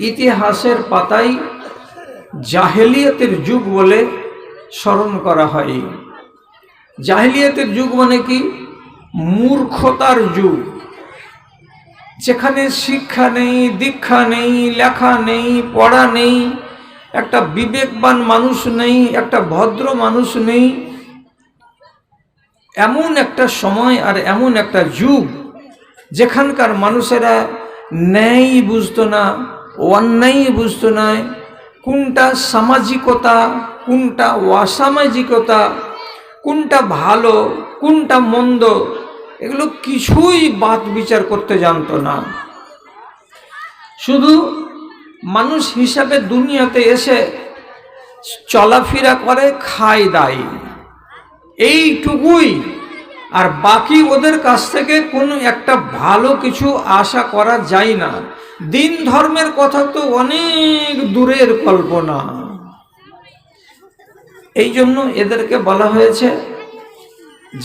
ইতিহাসের পাতায় জাহেলিয়াতের যুগ বলে স্মরণ করা হয়। জাহেলিয়াতের যুগ মানে কি? মূর্খতার যুগ। যেখানে শিক্ষা নেই, দীক্ষা নেই, লেখা নেই, পড়া নেই, একটা বিবেকবান মানুষ নেই, একটা ভদ্র মানুষ নেই, এমন একটা সময় আর এমন একটা যুগ যেখানকার মানুষেরা ন্যায় বুঝতো না অন্যায় বুঝতো না, কোনটা সামাজিকতা, কোনটা অসামাজিকতা, কোনটা ভালো, কোনটা মন্দ, এগুলো কিছুই বাদ বিচার করতে জানতো না। শুধু মানুষ হিসাবে দুনিয়াতে এসে চলাফেরা করে, খায় দায়। এইটুকুই। আর বাকি ওদের কাছ থেকে কোনো একটা ভালো কিছু আশা করা যায় না। দিন ধর্মের কথা তো অনেক দূরের কল্পনা। এই জন্য এদেরকে বলা হয়েছে,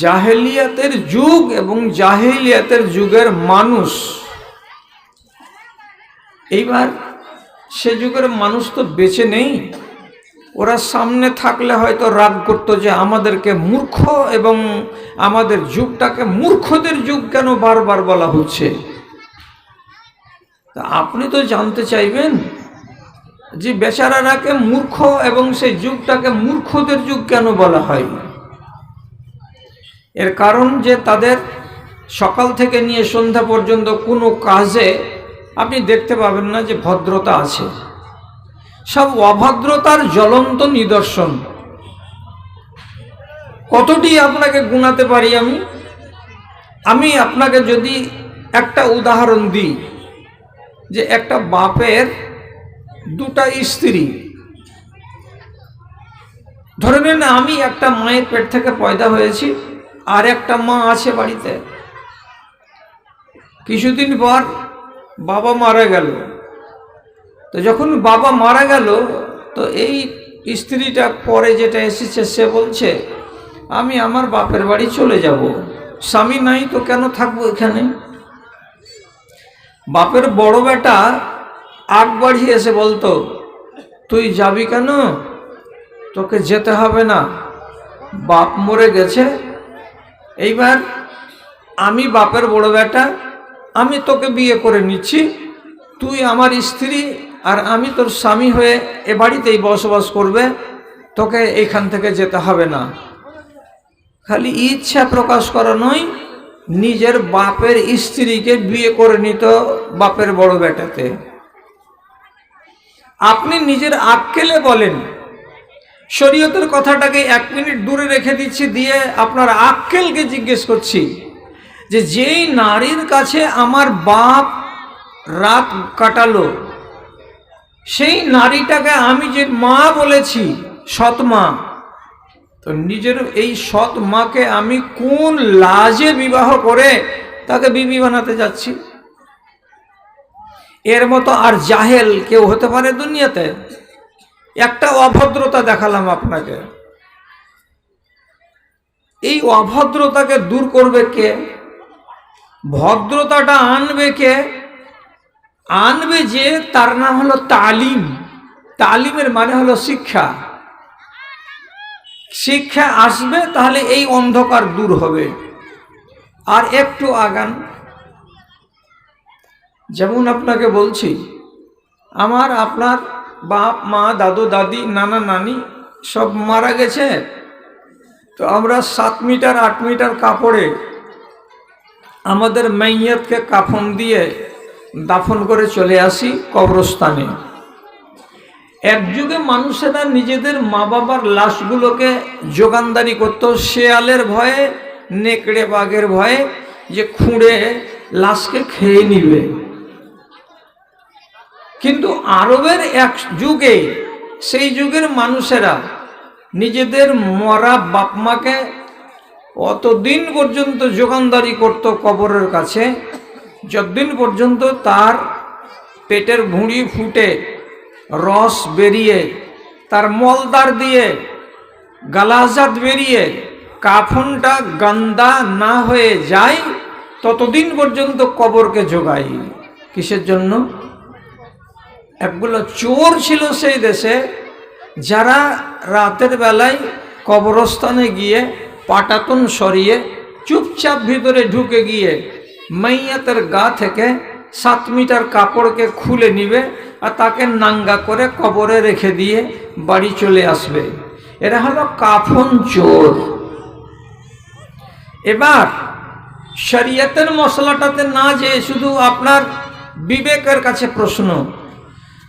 জাহেলিয়াতের যুগ এবং জাহেলিয়াতের যুগের মানুষ। এইবার সে যুগের মানুষ তো বেঁচে নেই। ওরা সামনে থাকলে হয়তো রাগ করতো যে আমাদেরকে মূর্খ এবং আমাদের যুগটাকে মূর্খদের যুগ কেন বারবার বলা হচ্ছে? তা আপনি তো জানতে চাইবেন যে বেচারারাকে মূর্খ এবং সেই যুগটাকে মূর্খদের যুগ কেন বলা হয়? এর কারণ যে তাদের সকাল থেকে নিয়ে সন্ধ্যা পর্যন্ত কোনো কাজে আপনি দেখতে পাবেন না যে ভদ্রতা আছে। সব অভদ্রতার জ্বলন্ত নিদর্শন। কতটি আপনাকে গুণাতে পারি আমি? আমি আপনাকে যদি একটা উদাহরণ দিই। যে একটা বাপের দুটা স্ত্রী। ধরে নেন আমি একটা মায়ের পেট থেকে পয়দা হয়েছি, আর একটা মা আছে বাড়িতে। কিছুদিন পর বাবা মারা গেল। তো যখন বাবা মারা গেল, তো এই স্ত্রীটা পরে যেটা এসেছে সে বলছে, আমি আমার বাপের বাড়ি চলে যাব। স্বামী নাই তো কেন থাকব এখানে? বাপের বড় বেটা আগ বাড়িয়ে এসে বলতো, তুই যাবি কেন? তোকে যেতে হবে না। বাপ মরে গেছে। এইবার আমি বাপের বড় বেটা, আমি তোকে বিয়ে করে নিচ্ছি। তুই আমার স্ত্রী আর আমি তোর স্বামী হয়ে এ বাড়িতেই বসবাস করবে। তোকে এখান থেকে যেতে হবে না। খালি ইচ্ছা প্রকাশ করা নয় নিজের বাপের স্ত্রীকে বিয়ে করে নিত বাপের বড় বেটাতে। আপনি নিজের আক্কেলে বলেন, শরীয়তের কথাটাকে এক মিনিট দূরে রেখে দিচ্ছি, দিয়ে আপনার আক্কেলকে জিজ্ঞেস করছি যে যেই নারীর কাছে আমার বাপ রাত কাটালো, সেই নারীটাকে আমি যে মা বলেছি, সৎ মা তো নিজের এই সৎ মাকে আমি কোন লাজে বিবাহ করে তাকে বিবি বানাতে যাচ্ছি? এর মতো আর জাহেল কেউ হতে পারে দুনিয়াতে? একটা অভদ্রতা দেখালাম আপনাকে। এই অভদ্রতাকে দূর করবে কে? ভদ্রতাটা আনবে কে? আনবে যে তার নাম হলো তালিম। তালিমের মানে হলো শিক্ষা। শিক্ষা আসবে, তাহলে এই অন্ধকার দূর হবে। আর একটু আগান। যেমন আপনাকে বলছি, আমার আপনার বাপ, মা, দাদু, দাদি, নানা, নানি সব মারা গেছে। তো আমরা সাত মিটার, আট মিটার কাপড়ে আমাদের মাইয়াতকে কাফন দিয়ে দাফন করে চলে আসি কবরস্থানে। এক যুগে মানুষেরা নিজেদের মা বাবার লাশগুলোকে যোগানদারি করত শেয়ালের ভয়ে, নেকড়ে বাঘের ভয়ে, যে খুঁড়ে লাশকে খেয়ে নিবে। কিন্তু আরবের এক যুগে, সেই যুগের মানুষেরা নিজেদের মরা বাপমাকে অতদিন পর্যন্ত যোগানদারি করত কবরের কাছে, যতদিন পর্যন্ত তার পেটের ভুঁড়ি ফুটে রস বেরিয়ে, তার মলদার দিয়ে গালাজাত বেরিয়ে, কাফনটা গান্দা না হয়ে যায়, ততদিন পর্যন্ত কবরকে যোগাই কিসের জন্য? একগুলো চোর ছিল সেই দেশে, যারা রাতের বেলায় কবরস্থানে গিয়ে পাটাতন সরিয়ে চুপচাপ ভিতরে ঢুকে গিয়ে মাইয়াতের গা থেকে সাত মিটার কাপড়কে খুলে নিবে আর তাকে নাঙ্গা করে কবরে রেখে দিয়ে বাড়ি চলে আসবে। এরা হলো কাফন চোর। এবার শরিয়তের মশলাটাতে না যে শুধু আপনার বিবেকের কাছে প্রশ্ন,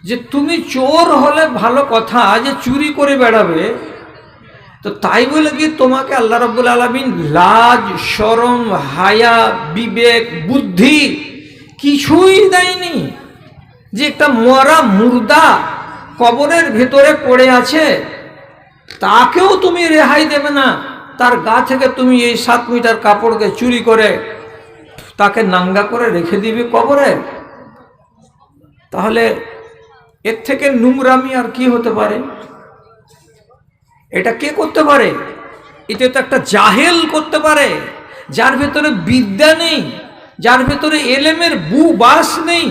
যে তুমি চোর হলে ভালো কথা যে চুরি করে বেড়াবে, তো তাই বলে কি তোমাকে আল্লাহ রব্বুল আলমিন লাজ সরম হায়া, বিবেক, বুদ্ধি কিছুই দেয়নি? যে একটা মরা মুর্দা কবরের ভেতরে পড়ে আছে, তাকেও তুমি রেহাই দেবে না। তার গা থেকে তুমি এই সাত মিটার কাপড়কে চুরি করে তাকে নাঙ্গা করে রেখে দিবি কবরে। তাহলে এর থেকে নোংরামি আর কি হতে পারে? এটা কে করতে পারে? এটা তো একটা জাহেল করতে পারে, যার ভেতরে বিদ্যা নেই, যার ভেতরে এলেমের বু বাস নেই।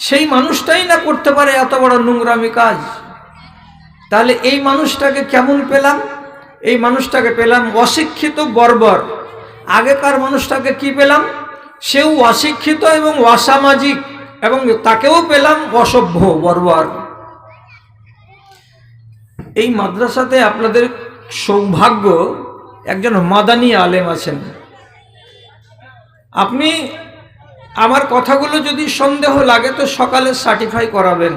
সেই মানুষটাই না করতে পারে এত বড় নোংরামি কাজ? তাহলে এই মানুষটাকে কেমন পেলাম? এই মানুষটাকে পেলাম অশিক্ষিত বর্বর। আগেকার মানুষটাকে কি পেলাম? সেও অশিক্ষিত এবং অসামাজিক এবং তাকেও পেলাম অসভ্য, বর্বর। এই মাদ্রাসাতে আপনাদের সৌভাগ্য, একজন মাদানী আলেম আছেন। আপনি আমার কথাগুলো যদি সন্দেহ লাগে তো সকালে সার্টিফাই করাবেন।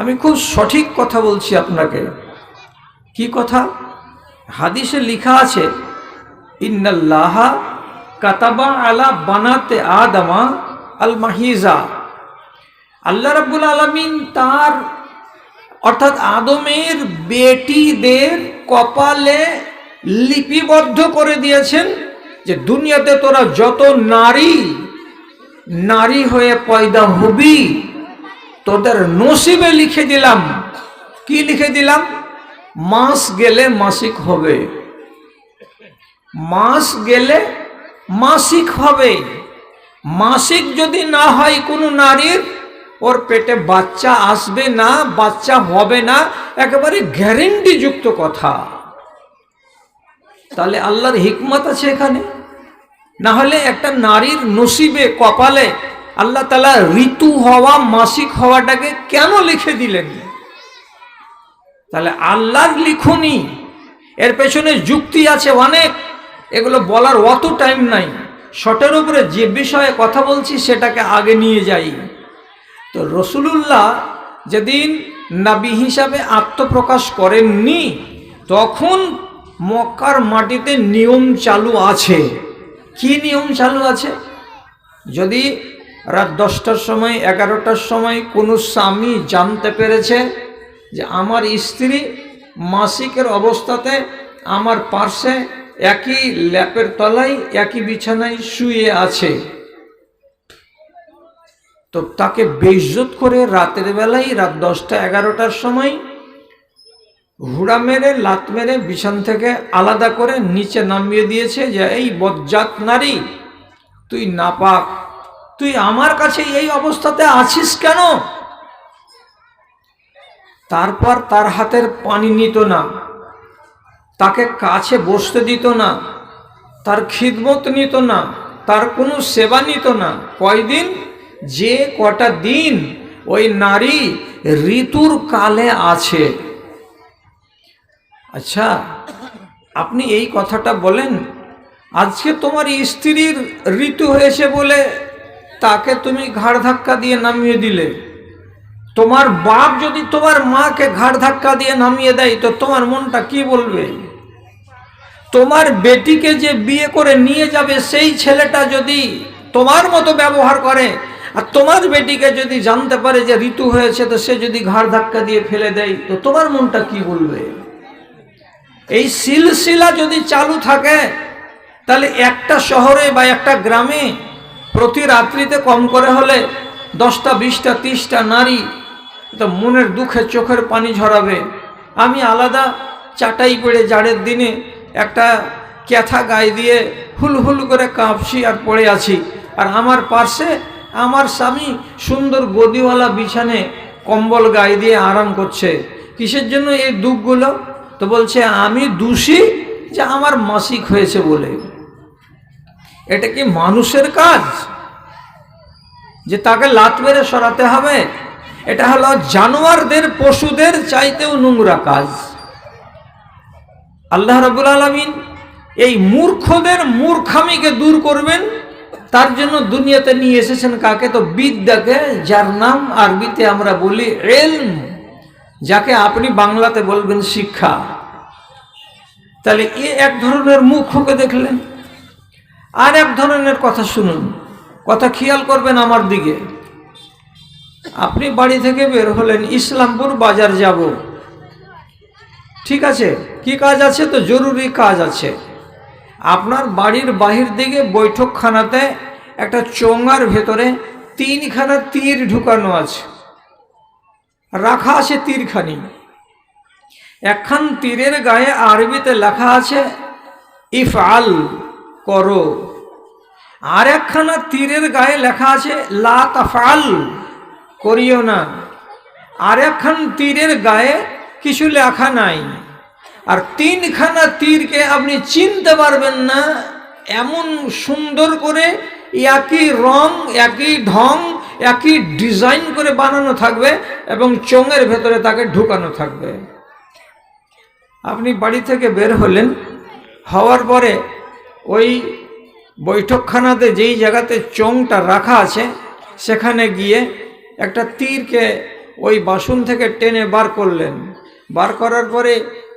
আমি খুব সঠিক কথা বলছি আপনাকে। কি কথা? হাদিসে লিখা আছে, ইন্নাল্লাহা কাতাবা আলা বানাতে আদামা আল মাহিজা আল্লাহ রাব্বুল আলমিন তার, অর্থাৎ আদমের বেটিদের কপালে লিপিবদ্ধ করে দিয়েছেন যে, দুনিয়াতে তোরা যত নারী নারী হয়ে পয়দা হবি, তোদের নসিবে লিখে দিলাম। কি লিখে দিলাম? মাস গেলে মাসিক হবে। মাস গেলে মাসিক হবে। মাসিক যদি না হয় কোনো নারীর, ওর পেটে বাচ্চা আসবে না, বাচ্চা হবে না, একেবারে গ্যারেন্টি যুক্ত কথা। তাহলে আল্লাহর হিকমত আছে এখানে। না হলে একটা নারীর নসিবে, কপালে আল্লাহ তালা ঋতু হওয়া, মাসিক হওয়াটাকে কেন লিখে দিলেন? তাহলে আল্লাহর লিখুনি, এর পেছনে যুক্তি আছে অনেক, এগুলো বলার অত টাইম নাই। শটের উপরে যে বিষয়ে কথা বলছি, সেটাকে আগে নিয়ে যাই। তো রসুলুল্লাহ যেদিন নাবি হিসাবে আত্মপ্রকাশ করেননি, তখন মক্কার মাটিতে নিয়ম চালু আছে। কি নিয়ম চালু আছে? যদি রাত দশটার সময়, এগারোটার সময় কোনো স্বামী জানতে পেরেছে যে আমার স্ত্রী মাসিকের অবস্থাতে আমার পার্শ্বে একই ল্যাপের তলায়, একই বিছানায় শুয়ে আছে, তো তাকে বেইজ্জত করে রাতের বেলায় রাত দশটা, এগারোটার সময় হুড়া মেরে, লাত মেরে বিছান থেকে আলাদা করে নিচে নামিয়ে দিয়েছে যে, এই বজ্জাত নারী, তুই নাপাক। তুই আমার কাছে এই অবস্থাতে আছিস কেন? তারপর তার হাতের পানি নিত না। তাকে কাছে বসতে দিত না। তার খিদমত নিত না। তার কোনো সেবা নিত না। কয়দিন? যে কটা দিন ওই নারী ঋতুর কালে আছে। আচ্ছা আপনি এই কথাটা বলেন, আজকে তোমার স্ত্রীর ঋতু হয়েছে বলে তাকে তুমি ঘাড় ধাক্কা দিয়ে নামিয়ে দিলে। তোমার বাপ যদি তোমার মাকে ঘাড় ধাক্কা দিয়ে নামিয়ে দেয়, তো তোমার মনটা কি বলবে? তোমার বেটিকে যে বিয়ে করে নিয়ে যাবে, সেই ছেলেটা যদি তোমার মতো ব্যবহার করে, আর তোমার বেটিকে যদি জানতে পারে যে ঋতু হয়েছে, তো সে যদি ঘাড় ধাক্কা দিয়ে ফেলে দেয়, তো তোমার মনটা কি বলবে? এই সিলসিলা যদি চালু থাকে, তাহলে একটা শহরে বা একটা গ্রামে প্রতি রাত্রিতে কম করে হলে দশটা, বিশটা তিরিশটা নারী তো মনের দুঃখে চোখের পানি ঝরাবে। আমি আলাদা চাটাই পেড়ে জাড়ের দিনে একটা ক্যাথা গায়ে দিয়ে হুল হুল করে কাঁপছি আর পড়ে আছি। আর আমার পার্শ্বে আমার স্বামী সুন্দর গদিওয়ালা বিছানে কম্বল গায়ে দিয়ে আরাম করছে। কিসের জন্য এই দুঃখগুলো? তো বলছে, আমি দোষী যে আমার মাসিক হয়েছে বলে। এটা কি মানুষের কাজ? যে তাকে লাত মেরে সরাতে হবে? এটা হলো জানোয়ারদের, পশুদের চাইতেও নোংরা কাজ। আল্লাহ রাবুল আলমিন এই মূর্খদের মূর্খামিকে দূর করবেন, তার জন্য দুনিয়াতে নিয়ে এসেছেন কাকে? তো বিদ্যাকে, যার নাম আরবিতে আমরা বলি এলম। যাকে আপনি বাংলাতে বলবেন শিক্ষা। তাহলে এ এক ধরনের মূর্খকে দেখলেন। আর এক ধরনের কথা শুনুন। কথা খেয়াল করবেন আমার দিকে। আপনি বাড়ি থেকে বের হলেন, ইসলামপুর বাজার যাব। ঠিক আছে? কি কাজ আছে? তো জরুরি কাজ আছে। আপনার বাড়ির বাহির দিকে বৈঠকখানাতে একটা চোঙার ভেতরে তিনখানা তীর ঢুকানো আছে। রাখা আছে তীরখানি। একখান তীরের গায়ে আরবিতে লেখা আছে, ইফআল করো। আর একখানা তীরের গায়ে লেখা আছে, লা তাফাল করিও না। আর একখান তীরের গায়ে কিছু লেখা নাই। আর তিনখানা তীরকে আপনি চিনতে পারবেন না, এমন সুন্দর করে একই রং, একই ঢং একই ডিজাইন করে বানানো থাকবে এবং চোঙের ভেতরে তাকে ঢুকানো থাকবে। আপনি বাড়ি থেকে বের হলেন, হওয়ার পরে ওই বৈঠকখানাতে যেই জায়গাতে চোঙটা রাখা আছে, সেখানে গিয়ে একটা তীরকে ওই বাসন থেকে টেনে বার করলেন। বার করার পরে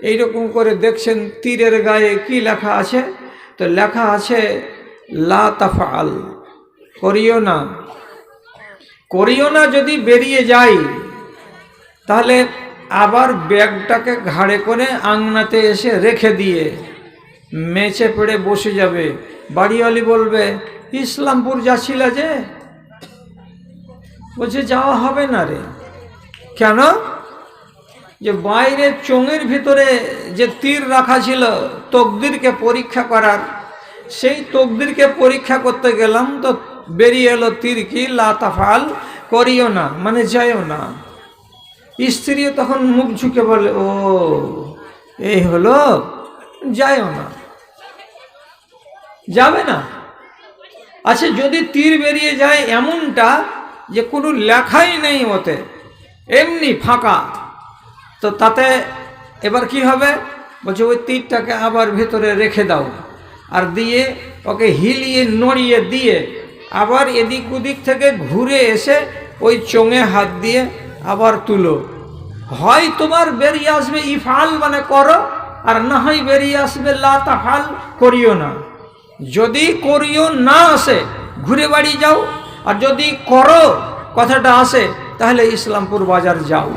এইরকম করে দেখছেন তীরের গায়ে কি লেখা আছে। তো লেখা আছে, লা তাফাল করিও না। করিও না যদি বেরিয়ে যাই, তাহলে আবার ব্যাগটাকে ঘাড়ে করে আংনাতে এসে রেখে দিয়ে মেচে পেড়ে বসে যাবে। বাড়িওয়ালি বলবে, ইসলামপুর যাচ্ছিল যে? বলছে, যাওয়া হবে না রে। কেন? যে বাইরে চোঙের ভিতরে যে তীর রাখা ছিল তকদিরকে পরীক্ষা করার, সেই তকদিরকে পরীক্ষা করতে গেলাম তো বেরিয়ে এলো তীর কি লাতাফাল করিও না মানে যাইও না। স্ত্রীও তখন মুখ ঝুঁকে বলে, ও, এই হলো যাইও না। যাবে না? আচ্ছা যদি তীর বেরিয়ে যায় এমনটা যে কোনো লেখাই নেই ওতে, এমনি ফাঁকা, তো তাতে এবার কি হবে? বলছে, ওই তীরটাকে আবার ভেতরে রেখে দাও। আর দিয়ে ওকে হিলিয়ে নড়িয়ে দিয়ে আবার এদিক ওদিক থেকে ঘুরে এসে ওই চোঙে হাত দিয়ে আবার তুলো। হয় তোমার বেরিয়ে আসবে ইফাল মানে করো, আর না হয় বেরিয়ে আসবে লা তাফাল করিও না। যদি করিও না আসে, ঘুরে বাড়ি যাও, আর যদি করো, কথাটা আসে, তাহলে ইসলামপুর বাজার যাও।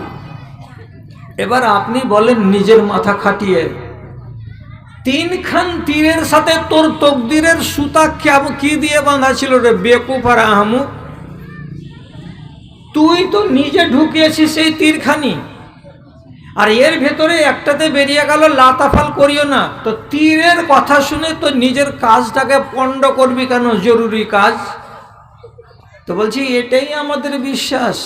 এবার আপনি বলেন নিজের মাথা খাটিয়ে। তিনখান তীরের সাথে তোর তকদিরের সুতা কেমন কি দিয়ে বাঁধা ছিল রে? বেকুফ আর তুই তো নিজে ঢুকিয়েছিস সেই তীরখানি। আর এর ভেতরে একটাতে বেরিয়ে গেল, লাতাফাল করিও না। তো তীরের কথা শুনে তো নিজের কাজটাকে পণ্ড করবি কেন? জরুরি কাজ। তো বলছি, এটাই আমাদের বিশ্বাস।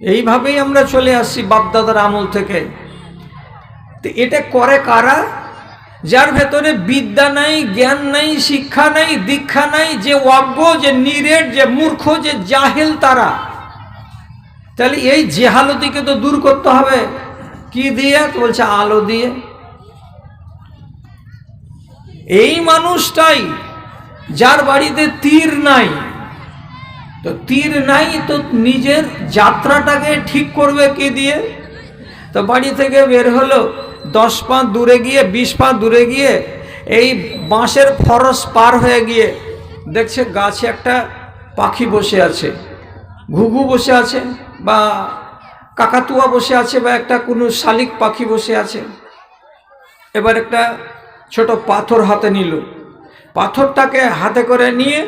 এইভাবেই আমরা চলে আসছি বাপদাদার আমল থেকে। তো এটা করে কারা? যার ভেতরে বিদ্যা নাই, জ্ঞান নাই, শিক্ষা নাই, দীক্ষা নাই, যে অজ্ঞ, যে নিরেট, যে মূর্খ, যে জাহেল তারা। তাহলে এই জেহালতিকে তো দূর করতে হবে। কি দিয়ে? বলছে আলো দিয়ে। এই মানুষটাই যার বাড়িতে তীর নাই, তো তীর নাই তো নিজের যাত্রাটাকে ঠিক করবে কি দিয়ে? তো বাড়ি থেকে বের হলো। দশ পা দূরে গিয়ে, বিশ পা দূরে গিয়ে, এই বাঁশের ফরস পার হয়ে গিয়ে দেখছে গাছে একটা পাখি বসে আছে। ঘুঘু বসে আছে বা কাকাতুয়া বসে আছে বা একটা কোনো শালিক পাখি বসে আছে। এবার একটা ছোট পাথর হাতে নিল। পাথরটাকে হাতে করে নিয়ে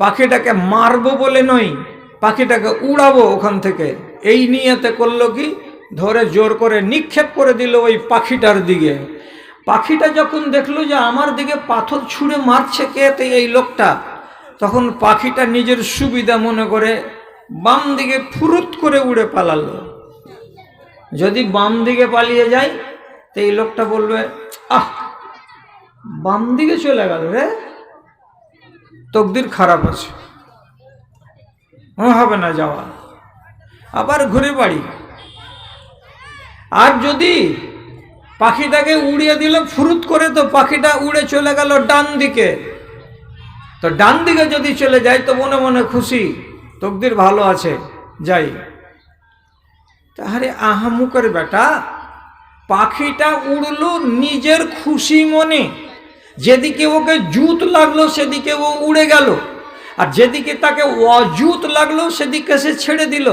পাখিটাকে মারবো বলে নয়, পাখিটাকে উড়াবো ওখান থেকে। এই নিয়েতে করল কি? ধরে জোর করে নিক্ষেপ করে দিল ওই পাখিটার দিকে। পাখিটা যখন দেখল যে আমার দিকে পাথর ছুঁড়ে মারছে কে তো এই লোকটা, তখন পাখিটা নিজের সুবিধা মনে করে বাম দিকে ফুরুত করে উড়ে পালালো। যদি বাম দিকে পালিয়ে যায়, তো এই লোকটা বলবে, আহ, বাম দিকে চলে গেল রে। তকদির খারাপ আছে। হবে না যাওয়া আবার ঘুরে বাড়ি। আর যদি পাখিটাকে উড়িয়ে দিল, ফুরুত করে তো পাখিটা উড়ে চলে গেল ডান দিকে। তো ডান দিকে যদি চলে যায়, তো মনে মনে খুশি, তকদির ভালো আছে, যাই। তাহলে আহামুকের বেটা পাখিটা উড়লো নিজের খুশি মনে। যেদিকে ওকে জুত লাগল, সেদিকে ও উড়ে গেল। আর যেদিকে তাকে অজুত লাগল, সেদিকে সে ছেড়ে দিল।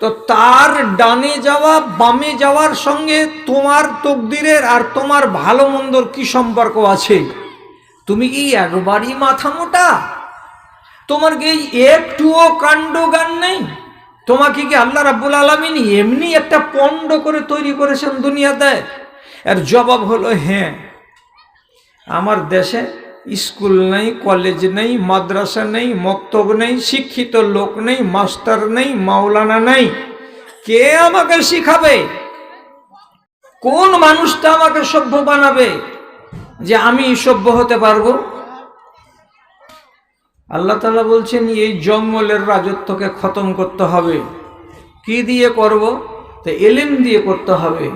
তো তার ডানে যাওয়া, বামে যাওয়ার সঙ্গে তোমার তকদিরের আর তোমার ভালো মন্দর কি সম্পর্ক আছে? তুমি কি একবারই মাথা মোটা। তোমার কি একটুও কাণ্ড গান নেই? তোমাকে কি আল্লাহ রাব্বুল আলমিন এমনি একটা পণ্ড করে তৈরি করেছেন দুনিয়াতে? এর জবাব হলো হ্যাঁ। আমার দেশে স্কুল নেই, কলেজ নেই, মাদ্রাসা নেই, মক্তব নেই, শিক্ষিত লোক নেই, মাস্টার নেই, মাওলানা নেই। কে আমাকে শিখাবে? কোন মানুষটা আমাকে সভ্য বানাবে? যে আমি সভ্য হতে পারব? আল্লাহ তালা বলছেন, এই জঙ্গলের রাজত্বকে খতম করতে হবে। কি দিয়ে করব? তো এলেম দিয়ে করতে হবে।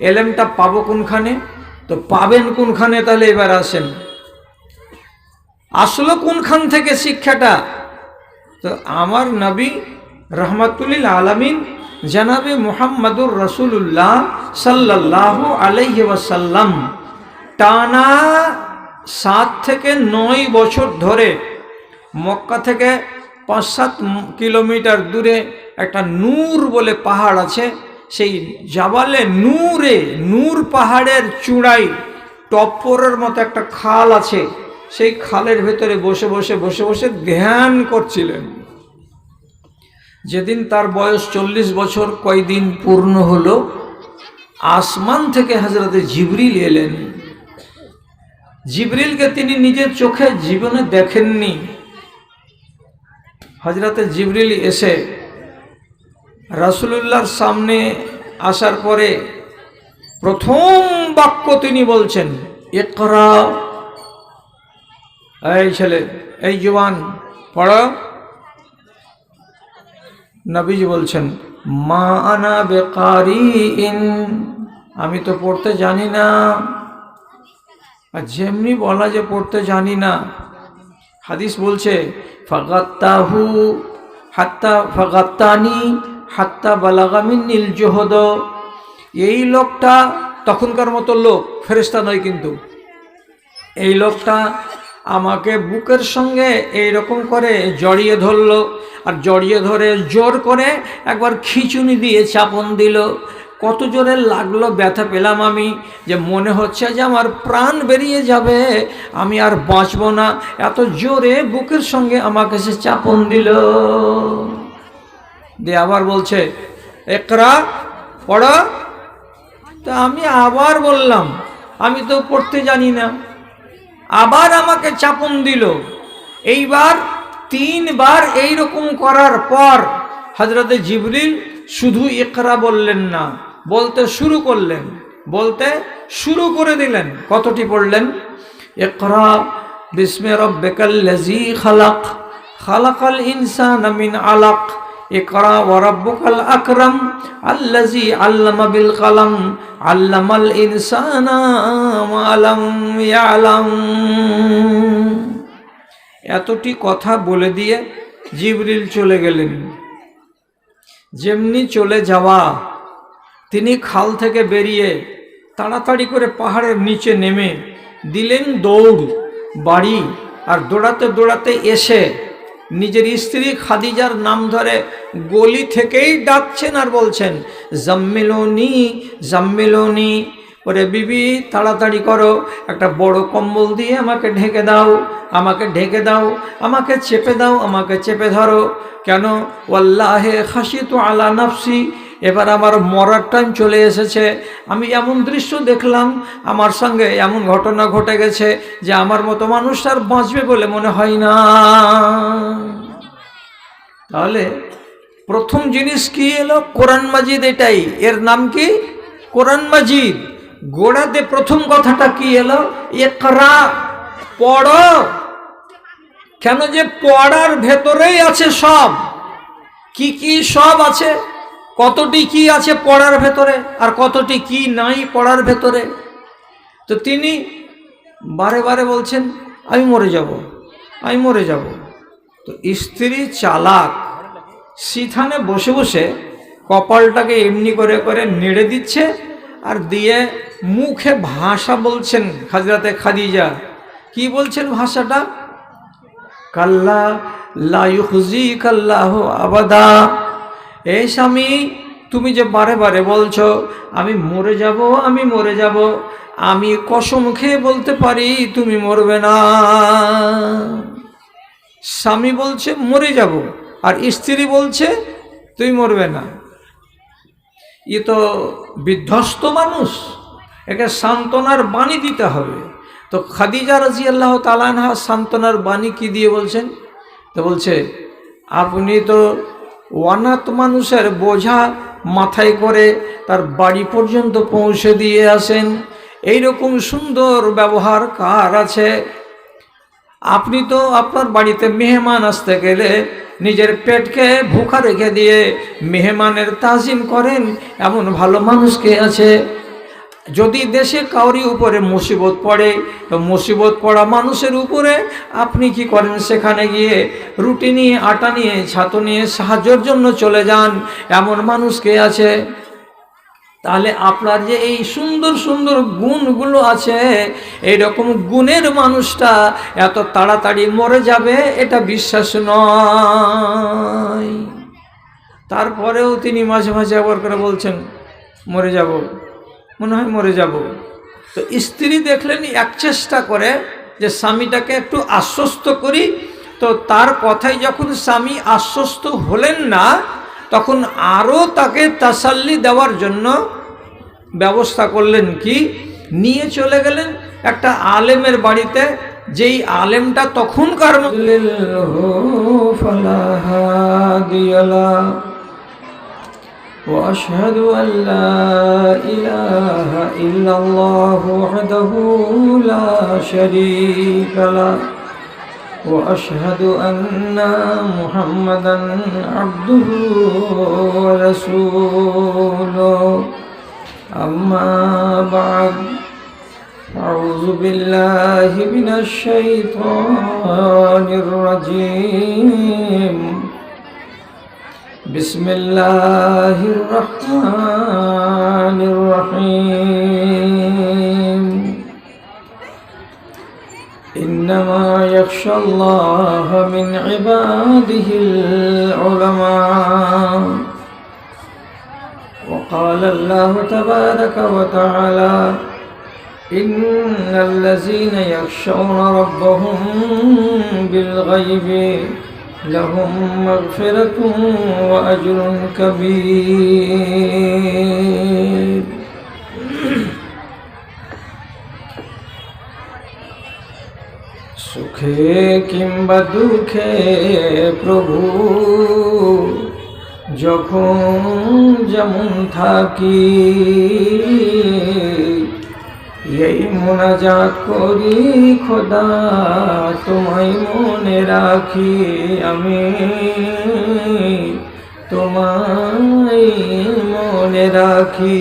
এলেমটা পাবো কোনখানে? তো পাবেন কোনখানে? তাহলে এবার আসেন। আসলো কোনখান থেকে শিক্ষাটা? তো আমার নবী রহমাতুল্লিল আলমিন জানাবে মোহাম্মদুর রসুল্লাহ সাল্লাহ আলাইহি ওয়াসাল্লাম টানা সাত থেকে নয় বছর ধরে মক্কা থেকে পাঁচ সাত কিলোমিটার দূরে একটা নূর বলে পাহাড় আছে। সেই জাবালে নূরে, নূর পাহাড়ের চূড়াই টপ্পরের মতো একটা খাল আছে। সেই খালের ভেতরে বসে বসে বসে বসে ধ্যান করছিলেন। যেদিন তার বয়স চল্লিশ বছর, কয়দিন পূর্ণ হলো, আসমান থেকে হাজরতে জিবরিল এলেন। জিবরিলকে তিনি নিজের চোখে জীবনে দেখেননি। হজরতে জিবরিল এসে রাসুলুল্লাহর সামনে আসার পরে প্রথম বাক্য তিনি বলছেন একরা এই ছেলে, এই জওয়ান পড়ো। নবীজি বলছেন, মা আনা বেকারি ইন আমি তো পড়তে জানি না। আর যেমনি বলা যে পড়তে জানি না, হাদিস বলছে, ফাগাত্তাহু হাত্তা, ফাগাত্তানি হাত্তা বালাগামিন নীল জোহদ। এই লোকটা তখনকার মতো লোক ফেরেস্তা নয় কিন্তু। এই লোকটা আমাকে বুকের সঙ্গে এই রকম করে জড়িয়ে ধরলো আর জড়িয়ে ধরে জোর করে একবার খিচুনি দিয়ে চাপন দিল। কত জোরে লাগল ব্যথা পেলাম আমি যে মনে হচ্ছে যে আমার প্রাণ বেরিয়ে যাবে, আমি আর বাঁচব না। এত জোরে বুকের সঙ্গে আমাকে সে চাপন দিল। দিয়ে আবার বলছে, একরা, পড়া? তা আমি আবার বললাম, আমি তো পড়তে জানি না। আবার আমাকে চাপন দিল। এইবার তিনবার এই রকম করার পর হজরতে জিবরিল শুধু একরা বললেন না, বলতে শুরু করলেন, বলতে শুরু করে দিলেন। কতটি পড়লেন? একরা বিস্মে রব্বেকাল্লাজি খালাক, খালাকাল ইনসান মিন আলাক। ওয়ারাব্বুকাল আকরাম আল্লাজি আল্লামা বিল কালাম, আল্লামাল ইনসানা মা লাম ইয়ালাম। এতটি কথা বলে দিয়ে জিবরিল চলে গেলেন। যেমনি চলে যাওয়া, তিনি খাল থেকে বেরিয়ে তাড়াতাড়ি করে পাহাড়ের নিচে নেমে দিলেন দৌড়, বাড়ি, আর দৌড়াতে দৌড়াতে এসে নিজের স্ত্রী খাদিজার নাম ধরে গলি থেকেই ডাকছেন আর বলছেন, জাম্মিলনি জাম্মিলনি, ওরে বিবি, তাড়াতাড়ি করো, একটা বড় কম্বল দিয়ে আমাকে ঢেকে দাও, আমাকে ঢেকে দাও, আমাকে চেপে দাও, আমাকে চেপে ধরো। কেন? ওয়াল্লাহে খাসি তো আলা নাফসি এবার আমার মরার টাইম চলে এসেছে। আমি এমন দৃশ্য দেখলাম, আমার সঙ্গে এমন ঘটনা ঘটে গেছে যে আমার মতো মানুষ আর বাঁচবে বলে মনে হয় না। তাহলে প্রথম জিনিস কি এলো? কোরআন মাজিদ এটাই। এর নাম কি? কোরআন মাজিদ। গোড়াতে প্রথম কথাটা কি এলো? একরা পড়ো। কেন যে পড়ার ভেতরেই আছে সব? কি কি সব আছে? কতটি কি আছে পড়ার ভেতরে আর কতটি কি নাই পড়ার ভেতরে? তো তিনি বারে বারে বলছেন, আমি মরে যাব, আমি মরে যাব। তো স্ত্রী চালাক, সিথানে বসে বসে কপালটাকে এমনি করে করে নেড়ে দিচ্ছে আর দিয়ে মুখে ভাষা বলছেন খাজরাতে খাদিজা। কি বলছেন ভাষাটা? কাল্লা লাইহুজি কাল্লাহ আবাদা। এই স্বামী, তুমি যে বারে বারে বলছো, আমি মরে যাব, আমি মরে যাব, আমি কসম খেয়ে বলতে পারি, তুমি মরবে না। স্বামী বলছে, মরে যাব, আর স্ত্রী বলছে, তুই মরবে না। ই তো বিধ্বস্ত মানুষ, একে সান্ত্বনার বাণী দিতে হবে। তো খাদিজা রাজি আল্লাহ তালানহা সান্ত্বনার বাণী কি দিয়ে বলছেন? তো বলছে, আপনি তো অনাথ মানুষের বোঝা মাথায় করে তার বাড়ি পর্যন্ত পৌঁছে দিয়ে আসেন। এই রকম সুন্দর ব্যবহার কার আছে? আপনি তো আপনার বাড়িতে মেহমান আসতে গেলে নিজের পেটকে ভুখা রেখে দিয়ে মেহমানের তাজিম করেন, এমন ভালো মানুষ কে আছে? যদি দেশে কাউরি উপরে মুসিবত পড়ে, তো মুসিবত পড়া মানুষের উপরে, আপনি কি করেন? সেখানে গিয়ে রুটি নিয়ে, আটা নিয়ে, ছাতু নিয়ে সাহায্যের জন্য চলে যান। এমন মানুষ কে আছে? তাহলে আপনার যে এই সুন্দর সুন্দর গুণগুলো আছে, এইরকম গুণের মানুষটা এত তাড়াতাড়ি মরে যাবে, এটা বিশ্বাস নয়। তারপরেও তিনি মাঝে মাঝে আবার করে বলছেন, মরে যাব। মনে হয় মরে যাব। তো স্ত্রী দেখলেন এক চেষ্টা করে যে স্বামীটাকে একটু আশ্বস্ত করি। তো তার কথায় যখন স্বামী আশ্বস্ত হলেন না, তখন আরও তাকে তাসাল্লি দেওয়ার জন্য ব্যবস্থা করলেন কি? নিয়ে চলে গেলেন একটা আলেমের বাড়িতে। যেই আলেমটা তখনকার وأشهد أن لا إله إلا الله وحده لا شريك له وأشهد أن محمدا عبده ورسوله أما بعد أعوذ بالله من الشيطان الرجيم بسم الله الرحمن الرحيم. إنما يخشى الله من عباده العلماء. وقال الله تبارك وتعالى إن الذين يخشون ربهم بالغيب لهم مغفرة وأجر كبير সুখে কিংবা দুঃখে প্রভু যখন যেমন থাকি এই মোনাজাত করি খোদা তোমায় মনে রাখি আমি। তোমায় মনে রাখি।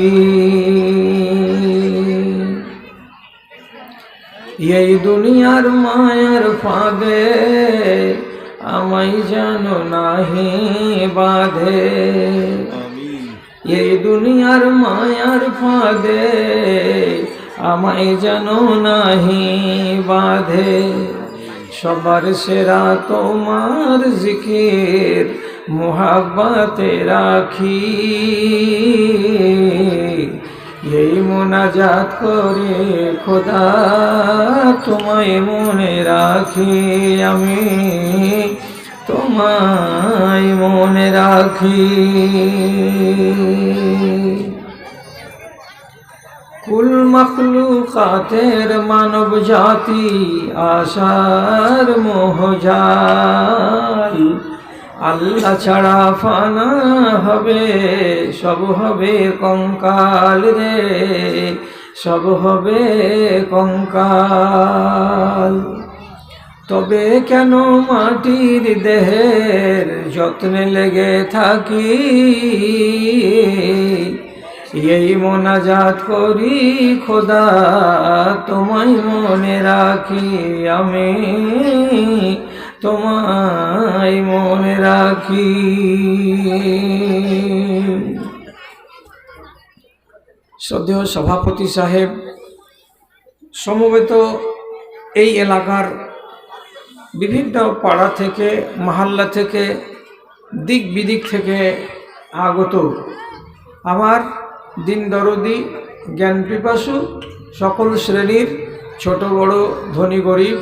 এই দুনিয়ার মায়ার ফাঁদে আমায় যেন নাহি বাঁধে। এই দুনিয়ার মায়ার ফাঁদে আমায় যেন নাহি বাঁধে। সবার সেরা তোমার জিকির, মোহাব্বাতে রাখি। এই মোনাজাত করে খোদা তোমায় মনে রাখি আমি, তোমায় মনে রাখি। কুল মখলুকাতের মানব জাতি আশার মোহজাল আল্লাহ ছাড়া ফানা হবে, সব হবে কঙ্কাল রে, সব হবে কঙ্কাল। তবে কেন মাটির দেহের যত্নে লেগে থাকি? এই মোনাজাত করি খোদা, তোমায় মনে রাখি আমি। তোমায় মনে রাখি। শ্রদ্ধেয় সভাপতি সাহেব, সমবেত এই এলাকার বিভিন্ন পাড়া থেকে, মহাল্লা থেকে, দিক বিদিক থেকে আগত আমার দিন দরদি, জ্ঞান পিপাসু, সকল শ্রেণির ছোট বড় ধনী গরিব,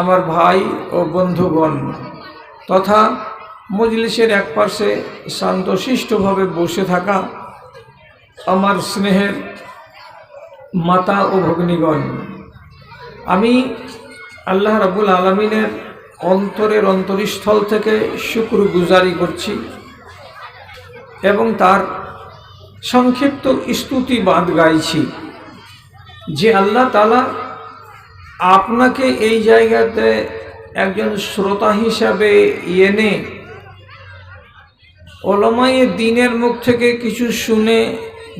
আমার ভাই ও বন্ধুগণ। তথা মজলিসের এক পাশে শান্তশিষ্টভাবে বসে থাকা আমার স্নেহের মাতা ও ভগ্নীগণ, আমি আল্লাহ রাবুল আলমিনের অন্তরের অন্তরস্থল থেকে শুক্র গুজারি করছি এবং তার সংক্ষিপ্ত স্তুতি বাদ গাইছি। যে আল্লাহ তালা আপনাকে এই জায়গাতে একজন শ্রোতা হিসাবে এনে ওলমায়ে দিনের মুখ থেকে কিছু শুনে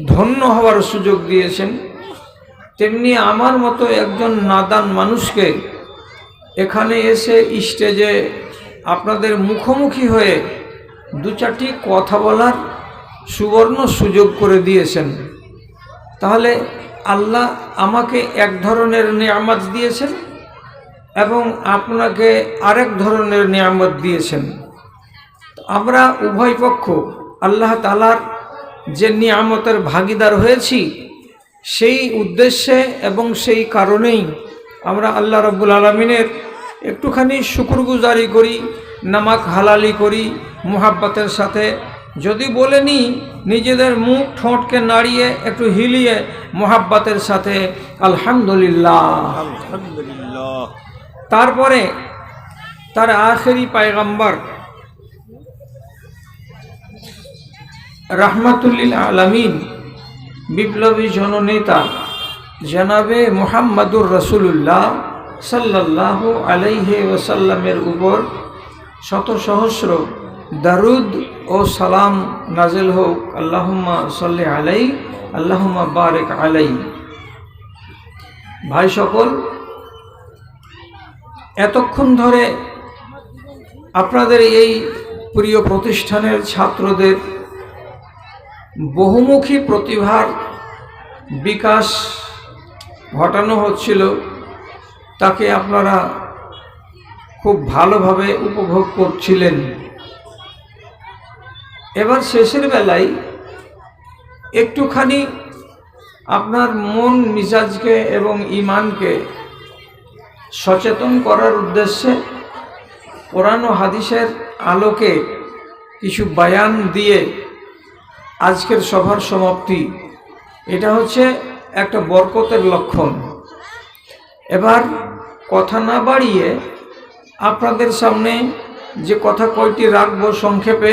ধন্য হওয়ার সুযোগ দিয়েছেন, তেমনি আমার মতো একজন নাদান মানুষকে এখানে এসে স্টেজে আপনাদের মুখোমুখি হয়ে দু চারটি কথা বলার সুবর্ণ সুযোগ করে দিয়েছেন। তাহলে আল্লাহ আমাকে এক ধরনের নিয়ামত দিয়েছেন এবং আপনাকে আরেক ধরনের নিয়ামত দিয়েছেন। আমরা উভয় পক্ষ আল্লাহ তালার যে নিয়ামতের ভাগিদার হয়েছি, সেই উদ্দেশ্যে এবং সেই কারণেই আমরা আল্লাহ রব্বুল আলমিনের একটুখানি শুকুরগুজারি করি নামাক হালালি করি, মোহাব্বতের সাথে যদি বলে নিই নিজেদের মুখ ঠোঁটকে নাড়িয়ে একটু হিলিয়ে মোহাব্বতের সাথে আলহামদুলিল্লাহ। আলহামদুলিল্লাহ। তারপরে তার আখেরি পায়গাম্বার রাহমাতুল্লিল আলামিন বিপ্লবী জননেতা জনাবে মোহাম্মদুর রসুল্লাহ সাল্লাহ আলাইহে ওসাল্লামের উপর শত সহস্র দারুদ ও সালাম নাজেল হোক, আল্লাহুম্মা সাল্লি আলাই, আল্লাহুম্মা বারেক আলাই। ভাই সকল, এতক্ষণ ধরে আপনাদের এই প্রিয় প্রতিষ্ঠানের ছাত্রদের বহুমুখী প্রতিভার বিকাশ ঘটানো হচ্ছিল, তাকে আপনারা খুব ভালোভাবে উপভোগ করছিলেন। এবার শেষের বেলায় একটুখানি আপনার মন মিজাজকে এবং ইমানকে সচেতন করার উদ্দেশ্যে কোরআন ও হাদিসের আলোকে কিছু বায়ান দিয়ে আজকের সভার সমাপ্তি। এটা হচ্ছে একটা বরকতের লক্ষণ। এবার কথা না বাড়িয়ে আপনাদের সামনে যে কথা কয়টি রাখব সংক্ষেপে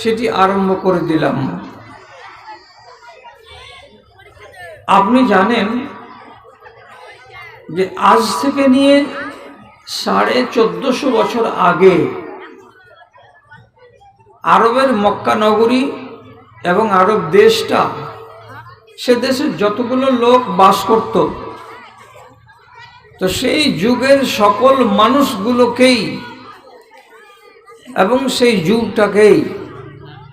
সেটি আরম্ভ করে দিলাম। আপনি জানেন যে আজ থেকে নিয়ে সাড়ে চোদ্দশো বছর আগে আরবের মক্কা নগরী এবং আরব দেশটা, সে দেশে যতগুলো লোক বাস করত, তো সেই যুগের সকল মানুষগুলোকেই এবং সেই যুগটাকেই